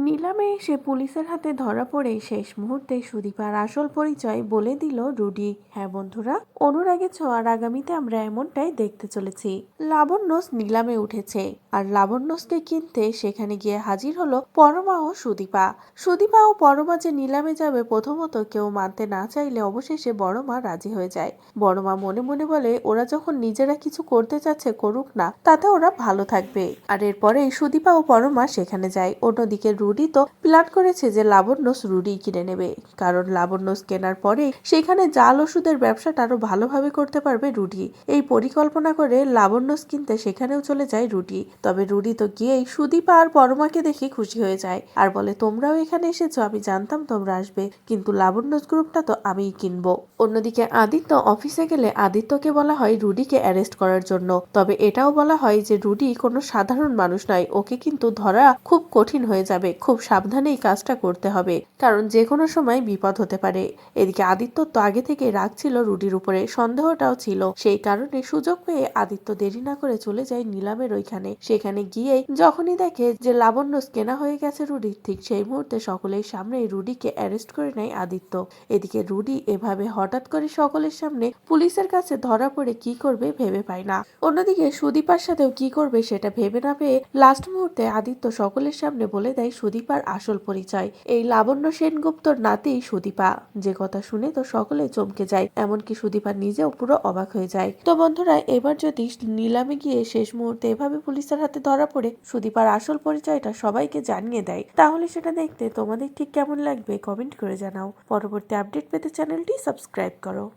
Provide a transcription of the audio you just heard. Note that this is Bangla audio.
নিলামে এসে পুলিশের হাতে ধরা পড়ে শেষ মুহূর্তে সুদীপার আসল পরিচয় বলে দিল রুডি। হ্যাঁ বন্ধুরা, অনুরাগে ছোঁয়ার আগামীতে আমরা এমনটাই দেখতে চলেছি। লাবণ্যস নিলামে উঠেছে আর লাবণ্যসকে কিনতে সেখানে গিয়ে হাজির হলো পরমা ও সুদীপা। সুদীপা ও পরমা যে নিলামে যাবে প্রথমত কেউ মানতে না চাইলে অবশেষে বড়মা রাজি হয়ে যায়। বড়মা মনে মনে বলে, ওরা যখন নিজেরা কিছু করতে চাচ্ছে করুক না, তাতে ওরা ভালো থাকবে। আর এরপরে সুদীপা ও পরমা সেখানে যায়। অন্যদিকে রুডি তো প্ল্যান করেছে যে লাবণ্যস রুডি কিনে নেবে। কারণ লাবণ্যস কেনার পরে সেখানে জাল ওষুধের ব্যবসাটা আরও ভালোভাবে করতে পারবে রুডি। এই পরিকল্পনা করে লাবণ্যস কিনতে সেখানেও চলে যায় রুডি। তবে রুডি তো গিয়েই সুদীপা আর পরমাকে দেখে খুশি হয়ে যায়। আর বলে, তোমরাও এখানে এসেছ, আমি জানতাম তোমরা আসবে। কিন্তু লাবণ্যস গ্রুপটা তো আমিই কিনবো। অন্যদিকে আদিত্য অফিসে গেলে আদিত্যকে বলা হয় রুডিকে অ্যারেস্ট করার জন্য। তবে এটাও বলা হয় যে রুডি কোনো সাধারণ মানুষ নয়, ওকে কিন্তু ধরা খুব কঠিন হয়ে যাবে। খুব সাবধানে এই কাজটা করতে হবে, কারণ যে কোনো সময় বিপদ হতে পারে। এদিকে আদিত্য তো আগে থেকে রাগ ছিল রুডির উপরে, সন্দেহটাও ছিল। সেই কারণে সুযোগ পেয়ে আদিত্য দেরি না করে চলে যায় নিলামের ওইখানে। সেখানে গিয়েই যখনই দেখে যে লাবণ্য কেনা হয়ে গেছে রুডির, ঠিক সেই মুহূর্তে সকলের সামনে রুডিকে অ্যারেস্ট করে নেয় আদিত্য। এদিকে রুডি এভাবে হঠাৎ করে সকলের সামনে পুলিশের কাছে ধরা পড়ে কি করবে ভেবে পায় না। অন্যদিকে সুদীপার সাথেও কি করবে সেটা ভেবে না পেয়ে লাস্ট মুহূর্তে আদিত্য সকলের সামনে বলে দেয় সুদীপার আসল পরিচয়। এই লাবণ্য সেনগুপ্তর নাতি সুদীপা। যে কথা শুনে তো সকলে চমকে যায়, এমনকি সুদীপা নিজেও পুরো অবাক হয়ে যায়। তো বন্ধুরা, এবার যদি নিলামে গিয়ে শেষ মুহূর্তে এভাবে পুলিশের হাতে ধরা পড়ে, সুদীপার আসল পরিচয়টা সবাইকে জানিয়ে দেয়। তাহলে সেটা দেখতে তোমাদের ঠিক কেমন লাগবে কমেন্ট করে জানাও। পরবর্তী আপডেট পেতে চ্যানেলটি সাবস্ক্রাইব করো।